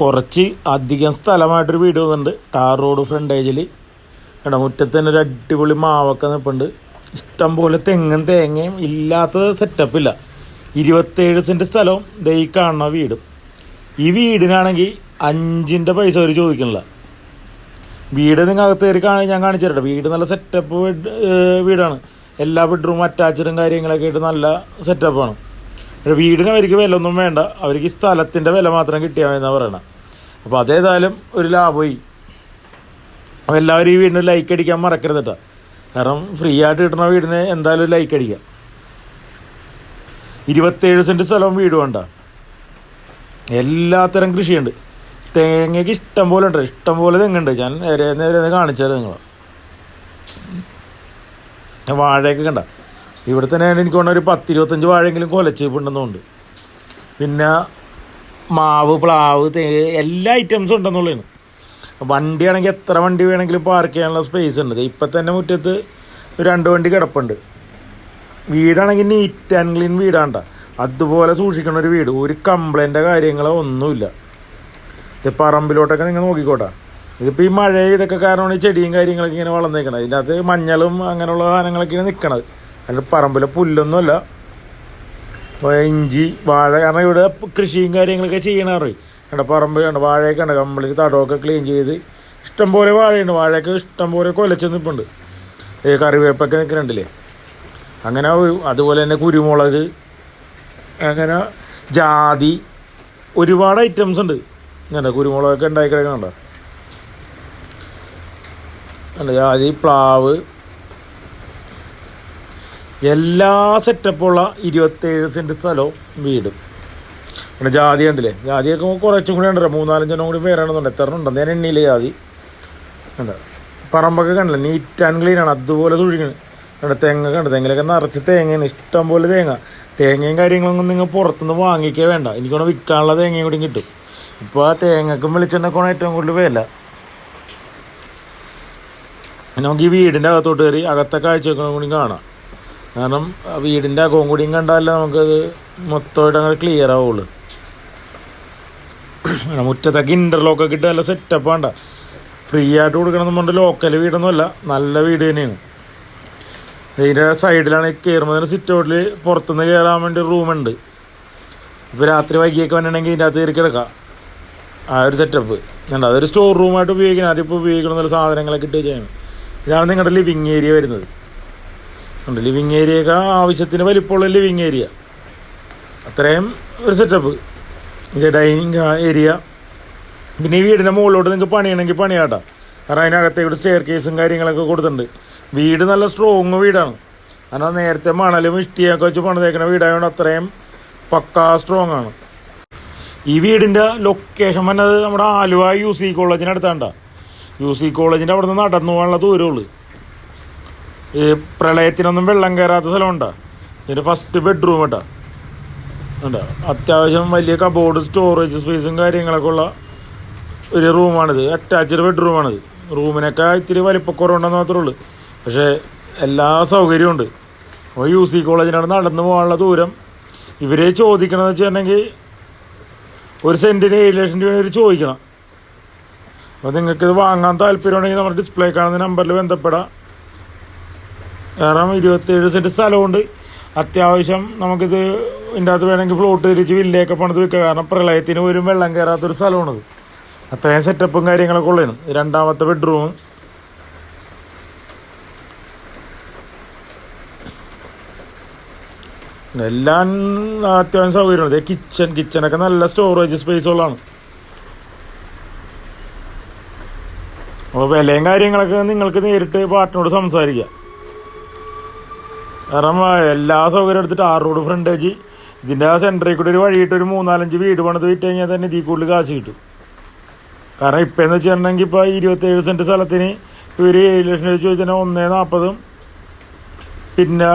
കുറച്ച് അധികം സ്ഥലമായിട്ടൊരു വീട് വന്നിട്ടുണ്ട്. ടാർ റോഡ് ഫ്രണ്ടേജിൽ മുറ്റത്ത് തന്നെ ഒരു അടിപൊളി മാവൊക്കെ നിൽപ്പുണ്ട് ഇഷ്ടം പോലെ തെങ്ങും തേങ്ങയും ഇല്ലാത്ത സെറ്റപ്പില്ല ഇരുപത്തേഴ് സെന്റ് സ്ഥലവും ദൈ കാണുന്ന വീടും. ഈ വീടിനാണെങ്കിൽ അഞ്ചിന്റെ പൈസ അവർ ചോദിക്കണില്ല വീട് നിങ്ങൾ അകത്ത് കയറി കാണി ഞാൻ കാണിച്ചു തരട്ടെ വീട് നല്ല സെറ്റപ്പ് വീടാണ്. എല്ലാ ബെഡ്റൂം അറ്റാച്ചഡും കാര്യങ്ങളൊക്കെ ആയിട്ട് നല്ല സെറ്റപ്പാണ് വീടിന് അവർക്ക് വില ഒന്നും വേണ്ട. അവർക്ക് ഈ സ്ഥലത്തിന്റെ വില മാത്രം കിട്ടിയാൽ മതി എന്നാണ് പറയണത് അപ്പോൾ അതേതായാലും ഒരു ലാഭമായി. അപ്പോൾ എല്ലാവരും ഈ വീടിന് ലൈക്ക് അടിക്കാൻ മറക്കരുത് കേട്ടോ കാരണം ഫ്രീ ആയിട്ട് കിട്ടുന്ന വീടിന് എന്തായാലും ലൈക്ക് അടിക്കാം. ഇരുപത്തേഴ് സെന്റ് സ്ഥലവും വീടും വേണ്ട. എല്ലാത്തരം കൃഷിയുണ്ട്. തേങ്ങയ്ക്ക് ഇഷ്ടം പോലെ ഉണ്ട്. ഇഷ്ടം പോലെ തെങ്ങുണ്ട്. ഞാൻ നേരെ നേരെ കാണിച്ചത് നിങ്ങൾ വാഴയൊക്കെ കണ്ട. ഇവിടെ തന്നെ എനിക്ക് തോന്നുന്ന ഒരു പത്ത് ഇരുപത്തഞ്ച് വാഴയെങ്കിലും കൊലച്ചിപ്പുണ്ടെന്നുണ്ട് പിന്നെ മാവ് പ്ലാവ് തേ എല്ലാ ഐറ്റംസും ഉണ്ടെന്നുള്ളതാണ്. വണ്ടിയാണെങ്കിൽ എത്ര വണ്ടി വേണമെങ്കിലും പാർക്ക് ചെയ്യാനുള്ള സ്പേസ് ഉണ്ട്. ഇപ്പം തന്നെ മുറ്റത്ത് രണ്ട് വണ്ടി കിടപ്പുണ്ട്. വീടാണെങ്കിൽ നീറ്റ് ആൻഡ് ക്ലീൻ വീടാണ്ട. അതുപോലെ സൂക്ഷിക്കണ ഒരു വീട്. ഒരു കംപ്ലൈന്റെ കാര്യങ്ങളോ ഒന്നുമില്ല. ഇത് പറമ്പിലോട്ടൊക്കെ നിങ്ങൾ നോക്കിക്കോട്ടെ. ഇതിപ്പോൾ ഈ മഴ ഇതൊക്കെ കാരണമാണ് ഈ ചെടിയും കാര്യങ്ങളൊക്കെ ഇങ്ങനെ വളർന്നേക്കണത്. ഇതിന്റെ അകത്ത് മഞ്ഞളും അങ്ങനെയുള്ള സാധനങ്ങളൊക്കെയാണ് നിൽക്കണത് അല്ലാണ്ട് പറമ്പിലെ പുല്ലൊന്നുമല്ല. അപ്പോൾ ഇഞ്ചി വാഴ കാരണം ഇവിടെ കൃഷിയും കാര്യങ്ങളൊക്കെ ചെയ്യണറി. കണ്ട പറമ്പ് കണ്ട വാഴയൊക്കെ ഉണ്ട്. കംപ്ലീറ്റ് തടമൊക്കെ ക്ലീൻ ചെയ്ത് ഇഷ്ടംപോലെ വാഴയുണ്ട്. വാഴയൊക്കെ ഇഷ്ടംപോലെ കൊലച്ച് നിൽപ്പുണ്ട് ഈ കറിവേപ്പൊക്കെ നിൽക്കുന്നുണ്ടല്ലേ അങ്ങനെ അതുപോലെ തന്നെ കുരുമുളക് അങ്ങനെ ജാതി ഒരുപാട് ഐറ്റംസ് ഉണ്ട്. കണ്ട കുരുമുളകൊക്കെ ഉണ്ടായി കിടക്കുന്നുണ്ടോ കണ്ട ജാതി പ്ലാവ് എല്ലാ സെറ്റപ്പുള്ള ഇരുപത്തേഴ് സെന്റ് സ്ഥലവും വീടും. പിന്നെ ജാതി ഉണ്ടല്ലേ ജാതിയൊക്കെ കുറച്ചും കൂടി ഉണ്ടല്ലോ. മൂന്നാലഞ്ചെണ്ണം കൂടി പേരാണെന്നുണ്ട്. എത്ര ഉണ്ടെന്ന് ഞാൻ എണ്ണിയില്ല ജാതി? കണ്ട പറമ്പൊക്കെ കണ്ടില്ല? നീറ്റ് ആൻഡ് ക്ലീൻ ആണ്. അതുപോലെ സൂക്ഷിക്കുന്നത് കണ്ട? തെങ്ങ കണ്ട? തെങ്ങിലൊക്കെ നിറച്ച് തേങ്ങയാണ്. ഇഷ്ടം പോലെ തേങ്ങ. തേങ്ങയും കാര്യങ്ങളൊന്നും നിങ്ങൾ പുറത്തുനിന്ന് വാങ്ങിക്കേ വേണ്ട. എനിക്കൊന്ന് വിൽക്കാനുള്ള തേങ്ങയും കൂടി കിട്ടും. ഇപ്പോൾ ആ തേങ്ങക്കും വെളിച്ചെണ്ണക്കാണ് ഏറ്റവും കൂടുതൽ വില. നമുക്ക് ഈ വീടിന്റെ അകത്തോട്ട് കയറി അകത്തെ കാഴ്ചയൊക്കെ കൂടി കാണാം. കാരണം വീടിന്റെ അകവും കൂടിയും കണ്ടാലേ നമുക്കത് മൊത്തമായിട്ട് അങ്ങനെ ക്ലിയർ ആവുള്ളൂ. മുറ്റത്തേക്ക് മുറ്റത്തൊക്കെ ഇന്റർലോക്കൊക്കെ ഇട്ട് നല്ല സെറ്റപ്പ് വേണ്ട ഫ്രീ ആയിട്ട് കൊടുക്കണം എന്നുണ്ട് ലോക്കൽ വീടൊന്നുമല്ല നല്ല വീട് തന്നെയാണ്. ഇതിന്റെ സൈഡിലാണ് കയറുമ്പോൾ തന്നെ സിറ്റ് ഔട്ടിൽ പുറത്തുനിന്ന് കയറാൻ വേണ്ടി റൂമുണ്ട് ഇപ്പോൾ രാത്രി വൈകിയൊക്കെ വന്നിട്ടുണ്ടെങ്കിൽ ഇതിന്റെ അകത്ത് കയറി കിടക്കാം. ആ ഒരു സെറ്റപ്പ് ഉണ്ട് അതൊരു സ്റ്റോർ റൂമായിട്ട് ഉപയോഗിക്കണം. അതിപ്പോൾ ഉപയോഗിക്കണമെന്നുള്ള സാധനങ്ങളൊക്കെ ഇട്ട് ചെയ്യണം ഇതാണ് നിങ്ങളുടെ ലിവിങ് ഏരിയ വരുന്നത്. ഉണ്ട്. ലിവിങ് ഏരിയയൊക്കെ ആവശ്യത്തിന് വലിപ്പമുള്ള ലിവിങ് ഏരിയ അത്രയും ഒരു സെറ്റപ്പ് ഇത് ഡൈനിങ് ഏരിയ പിന്നെ ഈ വീടിന്റെ മുകളിലോട്ട് നിങ്ങൾക്ക് പണിയണമെങ്കിൽ പണിയാട്ടാം. കാരണം അതിനകത്തേക്ക് സ്റ്റെയർ കേസും കാര്യങ്ങളൊക്കെ കൊടുത്തിട്ടുണ്ട്. വീട് നല്ല സ്ട്രോങ് വീടാണ്. കാരണം നേരത്തെ മണലും ഇഷ്ടിയൊക്കെ വെച്ച് പണിതേക്കുന്ന വീടായതുകൊണ്ട് അത്രയും പക്കാ സ്ട്രോങ് ആണ്. ഈ വീടിന്റെ ലൊക്കേഷൻ വന്നത് നമ്മുടെ ആലുവ യു സി കോളേജിനടുത്താണ്ട. യു സി കോളേജിന്റെ അവിടെ നിന്ന് നടന്നു പോകാനുള്ള ദൂരമുള്ളൂ. ഈ പ്രളയത്തിനൊന്നും വെള്ളം കയറാത്ത സ്ഥലമുണ്ടാ. ഇതിന്റെ ഫസ്റ്റ് ബെഡ്റൂം കേട്ടോ ഉണ്ട്. അത്യാവശ്യം വലിയ കബോർഡ് സ്റ്റോറേജ് സ്പേസും കാര്യങ്ങളൊക്കെ ഉള്ള ഒരു റൂമാണിത് അറ്റാച്ച്ഡ് ബെഡ്റൂമാണിത് റൂമിനൊക്കെ ഇത്തിരി വലിപ്പക്കുറവുണ്ടെന്ന് മാത്രമേ ഉള്ളൂ. പക്ഷേ എല്ലാ സൗകര്യവും ഉണ്ട്. അപ്പോൾ യു സി കോളേജിനോട് നടന്നു പോകാനുള്ള ദൂരം ഇവരെ ചോദിക്കണമെന്ന് വെച്ചിട്ടുണ്ടെങ്കിൽ ഒരു സെന്റിന് ഏഴ് ലക്ഷം രൂപ ഇവർ ചോദിക്കണം. അപ്പോൾ നിങ്ങൾക്കിത് വാങ്ങാൻ താല്പര്യമുണ്ടെങ്കിൽ നമ്മുടെ ഡിസ്പ്ലേ കാണുന്ന നമ്പറിൽ ബന്ധപ്പെടാം. കാരണം ഇരുപത്തേഴ് സെന്റ് സ്ഥലമുണ്ട്. അത്യാവശ്യം നമുക്കിത് ഇതിന്റെ അകത്ത് വേണമെങ്കിൽ ഫ്ലോട്ട് തിരിച്ച് വില്ലയൊക്കെ പണിത് വെക്കുക കാരണം പ്രളയത്തിന് പോലും വെള്ളം കയറാത്തൊരു സ്ഥലമാണിത് അത്രയും സെറ്റപ്പും കാര്യങ്ങളൊക്കെ ഉള്ളതിനും രണ്ടാമത്തെ ബെഡ്റൂം എല്ലാം അത്യാവശ്യം സൗകര്യമുണ്ട് കിച്ചൺ കിച്ചണൊക്കെ നല്ല സ്റ്റോറേജ് സ്പേസുകളാണ് അപ്പോൾ വിലയും കാര്യങ്ങളൊക്കെ നിങ്ങൾക്ക് നേരിട്ട് പാർട്ടിനോട് സംസാരിക്കാം. കാരണം എല്ലാ സൗകര്യം എടുത്തിട്ട് ആ റോഡ് ഫ്രണ്ടേജ് ഇതിന്റെ ആ സെന്ററിൽ കൂടി ഒരു വഴിയിട്ട് ഒരു മൂന്നാലഞ്ച് വീട് പണിത് വിറ്റ് കഴിഞ്ഞാൽ തന്നെ ഇതിൽ കൂടുതൽ കാശ് കിട്ടും. കാരണം ഇപ്പം എന്ന് വെച്ചിട്ടുണ്ടെങ്കിൽ ഇപ്പോൾ ഇരുപത്തേഴ് സെന്റ് സ്ഥലത്തിന് ഒരു ഏഴ് ലക്ഷം രൂപ ചോദിച്ചാൽ ഒന്നേ നാൽപ്പതും പിന്നെ